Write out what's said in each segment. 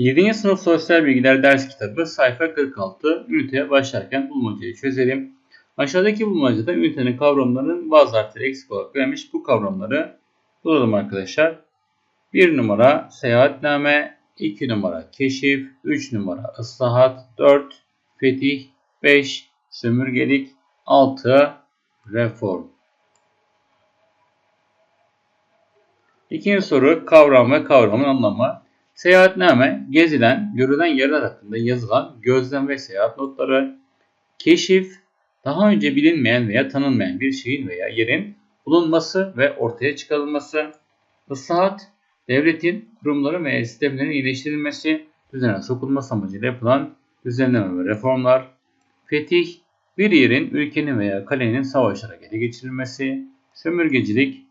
7. sınıf sosyal bilgiler ders kitabı sayfa 46 üniteye başlarken bulmacayı çözelim. Aşağıdaki bulmacada ünitenin kavramlarının bazı harfleri eksik olarak verilmiş. Bu kavramları bulalım arkadaşlar. 1 numara seyahatname, 2 numara keşif, 3 numara ıslahat, 4 fetih, 5 sömürgelik, 6 reform. İkinci soru kavram ve kavramın anlamı. Seyahatname, gezilen, görülen yerler hakkında yazılan gözlem ve seyahat notları. Keşif, daha önce bilinmeyen veya tanınmayan bir şeyin veya yerin bulunması ve ortaya çıkarılması. Islahat, devletin, kurumların veya sistemlerin iyileştirilmesi, düzene sokulması amacıyla yapılan düzenleme ve reformlar. Fetih, bir yerin, ülkenin veya kalenin savaşarak ele geçirilmesi. Sömürgecilik,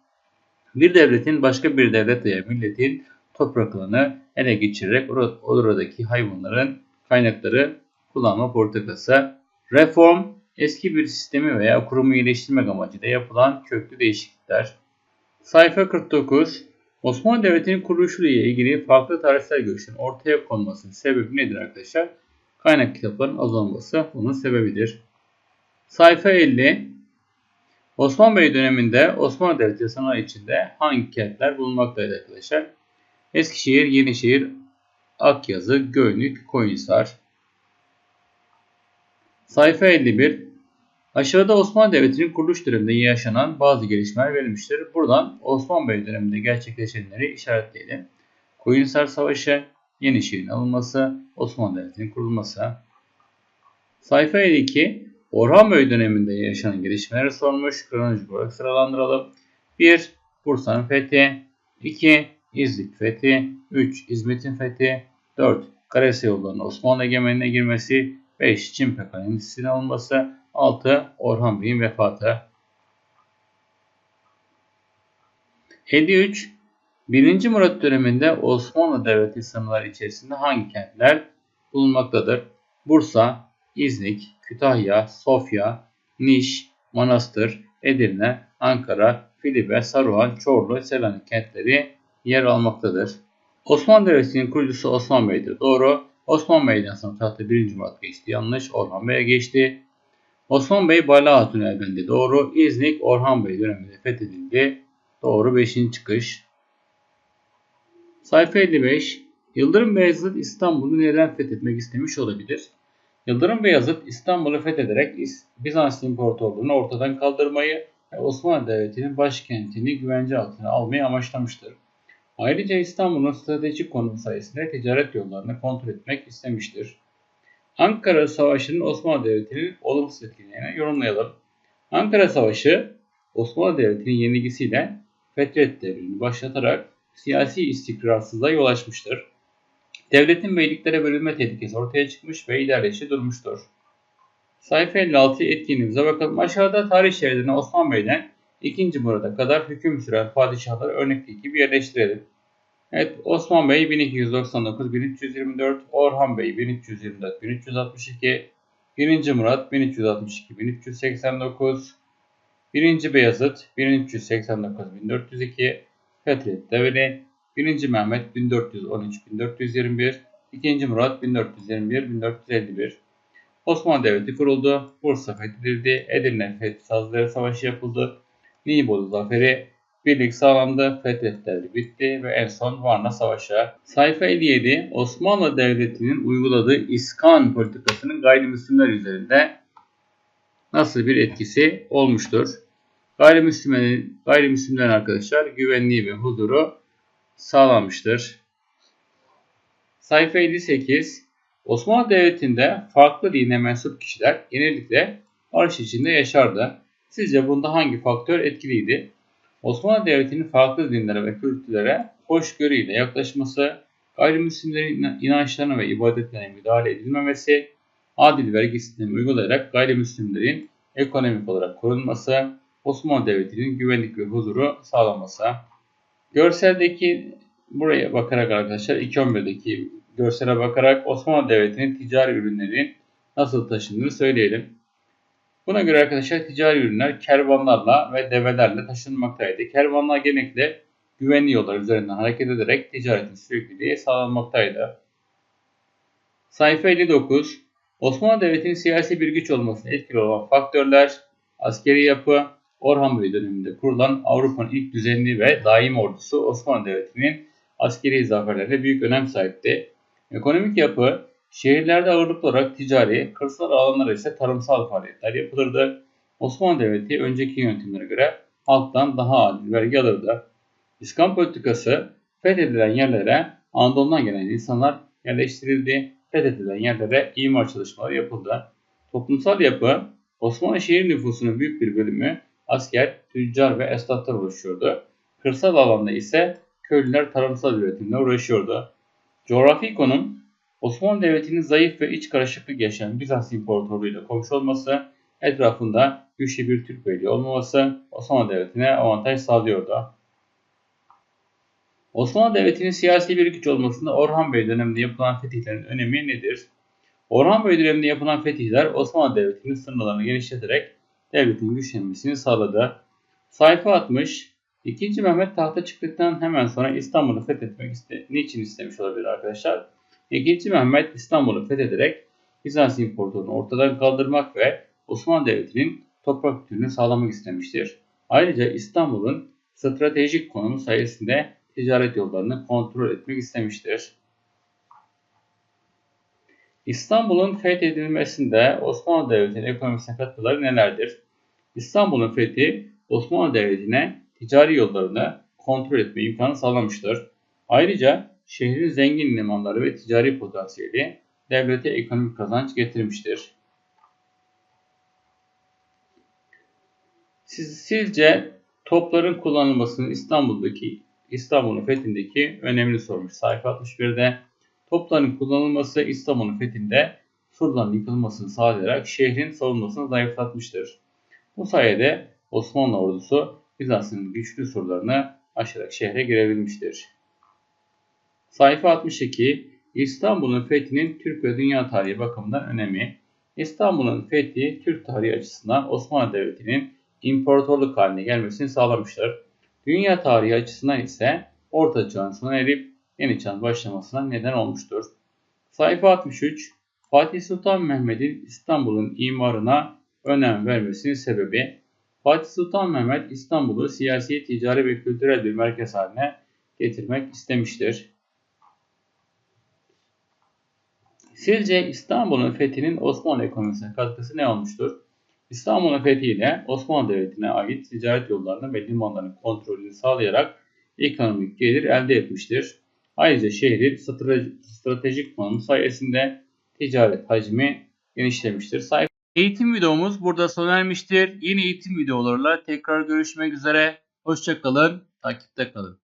bir devletin başka bir devlet veya milletin topraklarını ele geçirerek oradaki hayvanların kaynakları kullanma politikası. Reform, eski bir sistemi veya kurumu iyileştirmek amacıyla yapılan köklü değişiklikler. Sayfa 49, Osmanlı Devleti'nin kuruluşu ile ilgili farklı tarihsel görüşlerin ortaya konmasının sebebi nedir arkadaşlar? Kaynak kitapların az olması bunun sebebidir. Sayfa 50, Osman Bey döneminde Osmanlı Devleti sanayi içinde hangi kentler bulunmaktaydı arkadaşlar? Eskişehir, Yenişehir, Akyazı, Göynük, Koyunhisar. Sayfa 51. Aşağıda Osmanlı Devleti'nin kuruluş döneminde yaşanan bazı gelişmeler verilmiştir. Buradan Osman Bey döneminde gerçekleşenleri işaretleyelim. Koyunhisar Savaşı, Yenişehir'in alınması, Osmanlı Devleti'nin kurulması. Sayfa 52. Orhan Bey döneminde yaşanan gelişmeleri sormuş. Kronolojik olarak sıralandıralım. 1. Bursa'nın fethi. 2. İznik fethi. 3. İzmit'in fethi. 4. Karesi yollarının Osmanlı egemenliğine girmesi. 5. Çin Peka'nın istine alınması. 6. Orhan Bey'in vefatı. 53. 1. Murat döneminde Osmanlı Devleti sınırları içerisinde hangi kentler bulunmaktadır? Bursa, İznik, Kütahya, Sofya, Niş, Manastır, Edirne, Ankara, Filibe, Saruhan, Çorlu, Selanik kentleri yer almaktadır. Osmanlı Devleti'nin kurucusu Osman Bey'dir. Doğru. Osman Bey'den sonra tahta 1. Murat geçti. Yanlış. Orhan Bey'e geçti. Osman Bey Bala Hatun evlendi. Doğru. İznik Orhan Bey döneminde fethedildi. Doğru. 5. çıkış. Sayfa 55. Yıldırım Beyazıt İstanbul'u neden fethetmek istemiş olabilir? Yıldırım Beyazıt İstanbul'u fethederek Bizans İmparatorluğunu ortadan kaldırmayı ve Osmanlı Devleti'nin başkentini güvence altına almayı amaçlamıştır. Ayrıca İstanbul'un stratejik konumu sayesinde ticaret yollarını kontrol etmek istemiştir. Ankara Savaşı'nın Osmanlı Devleti'nin olumsuz etkilerini yorumlayalım. Ankara Savaşı Osmanlı Devleti'nin yenilgisiyle Fetret devrini başlatarak siyasi istikrarsızlığa yol açmıştır. Devletin beyliklere bölünme tehlikesi ortaya çıkmış ve ilerleyişi durmuştur. Sayfa 56 etkinliğimize bakalım. Aşağıda tarih şeridine Osman Bey'den 2. Murat'a kadar hüküm süren padişahları örnekteki gibi yerleştirelim. Evet Osman Bey 1299-1324, Orhan Bey 1324-1362, 1. Murat 1362-1389, 1. Beyazıt 1389-1402, Fetret Develi 1. Mehmet 1413-1421, 2. Murat 1421-1451. Osmanlı Devleti kuruldu, Bursa fethedildi, Edirne Fethi Savaşı yapıldı, Nibolu Zaferi, birlik sağlandı, Fethet Devri bitti ve en son Varna Savaşı. Sayfa 57 Osmanlı Devleti'nin uyguladığı iskan politikasının gayrimüslimler üzerinde nasıl bir etkisi olmuştur? Gayrimüslimlerin, gayrimüslimlerin arkadaşlar güvenliği ve huzuru sağlanmıştır. Sayfa 58 Osmanlı Devleti'nde farklı dine mensup kişiler genellikle barış içinde yaşardı. Sizce bunda hangi faktör etkiliydi? Osmanlı Devleti'nin farklı dinlere ve kültürlere hoşgörüyle yaklaşması, gayrimüslimlerin inançlarına ve ibadetlerine müdahale edilmemesi, adil vergi sistemi uygulayarak gayrimüslimlerin ekonomik olarak korunması, Osmanlı Devleti'nin güvenlik ve huzuru sağlaması. Görseldeki buraya bakarak arkadaşlar 2.11'deki görsele bakarak Osmanlı Devleti'nin ticari ürünlerinin nasıl taşındığını söyleyelim. Buna göre arkadaşlar ticari ürünler kervanlarla ve develerle taşınmaktaydı. Kervanlar genellikle güvenli yollar üzerinden hareket ederek ticaretin sürekliliği sağlanmaktaydı. Sayfa 59. Osmanlı Devleti'nin siyasi bir güç olmasına etkili olan faktörler, askeri yapı, Orhan Bey döneminde kurulan Avrupa'nın ilk düzenli ve daim ordusu Osmanlı Devleti'nin askeri zaferlerine büyük önem sahipti. Ekonomik yapı, şehirlerde ağırlıklı olarak ticari, kırsal alanlarda ise tarımsal faaliyetler yapılırdı. Osmanlı Devleti önceki yönetimlere göre halktan daha adil vergi alırdı. İskan politikası fethedilen yerlere Anadolu'dan gelen insanlar yerleştirildi. Fethedilen yerlere imar çalışmaları yapıldı. Toplumsal yapı Osmanlı şehir nüfusunun büyük bir bölümü asker, tüccar ve esnaflar oluşuyordu. Kırsal alanda ise köylüler tarımsal üretimle uğraşıyordu. Coğrafi konum Osmanlı Devleti'nin zayıf ve iç karışıklık yaşayan Bizans İmparatorluğu ile komşu olması, etrafında güçlü bir Türk beyliği olmaması Osmanlı Devleti'ne avantaj sağlıyordu. Osmanlı Devleti'nin siyasi bir güç olmasında Orhan Bey döneminde yapılan fetihlerin önemi nedir? Orhan Bey döneminde yapılan fetihler Osmanlı Devleti'nin sınırlarını genişleterek devletin güçlenmesini sağladı. Sayfa 60. 2. Mehmet tahta çıktıktan hemen sonra İstanbul'u fethetmek iste niçin istemiş olabilir arkadaşlar? 2. Mehmet İstanbul'u fethederek Bizans İmparatorluğunu ortadan kaldırmak ve Osmanlı Devleti'nin toprak bütünlüğünü sağlamak istemiştir. Ayrıca İstanbul'un stratejik konumu sayesinde ticaret yollarını kontrol etmek istemiştir. İstanbul'un fethedilmesinde Osmanlı Devleti'nin ekonomisine katkıları nelerdir? İstanbul'un fethi Osmanlı Devleti'ne ticari yollarını kontrol etme imkanı sağlamıştır. Ayrıca şehrin zengin limanları ve ticari potansiyeli devlete ekonomik kazanç getirmiştir. Siz, sizce topların kullanılmasının İstanbul'daki İstanbul'un fethindeki önemini sormuş. Sayfa 61'de topların kullanılması İstanbul'un fethinde surların yıkılmasını sağlayarak şehrin savunmasını zayıflatmıştır. Bu sayede Osmanlı ordusu Bizans'ın güçlü surlarını aşarak şehre girebilmiştir. Sayfa 62 İstanbul'un fethinin Türk ve dünya tarihi bakımından önemi. İstanbul'un fethi Türk tarihi açısından Osmanlı Devleti'nin imparatorluk haline gelmesini sağlamıştır. Dünya tarihi açısından ise Orta Çağ'ın sona erip Yeni Çağ'ın başlamasına neden olmuştur. Sayfa 63 Fatih Sultan Mehmet'in İstanbul'un imarına önem vermesinin sebebi Fatih Sultan Mehmet İstanbul'u siyasi, ticari ve kültürel bir merkez haline getirmek istemiştir. Sizce İstanbul'un fethinin Osmanlı ekonomisine katkısı ne olmuştur? İstanbul'un fethiyle Osmanlı Devleti'ne ait ticaret yollarını ve limanlarının kontrolünü sağlayarak ekonomik gelir elde etmiştir. Ayrıca şehrin stratejik konumu sayesinde ticaret hacmi genişlemiştir. Eğitim videomuz burada sona ermiştir. Yeni eğitim videolarıyla tekrar görüşmek üzere. Hoşçakalın, takipte kalın.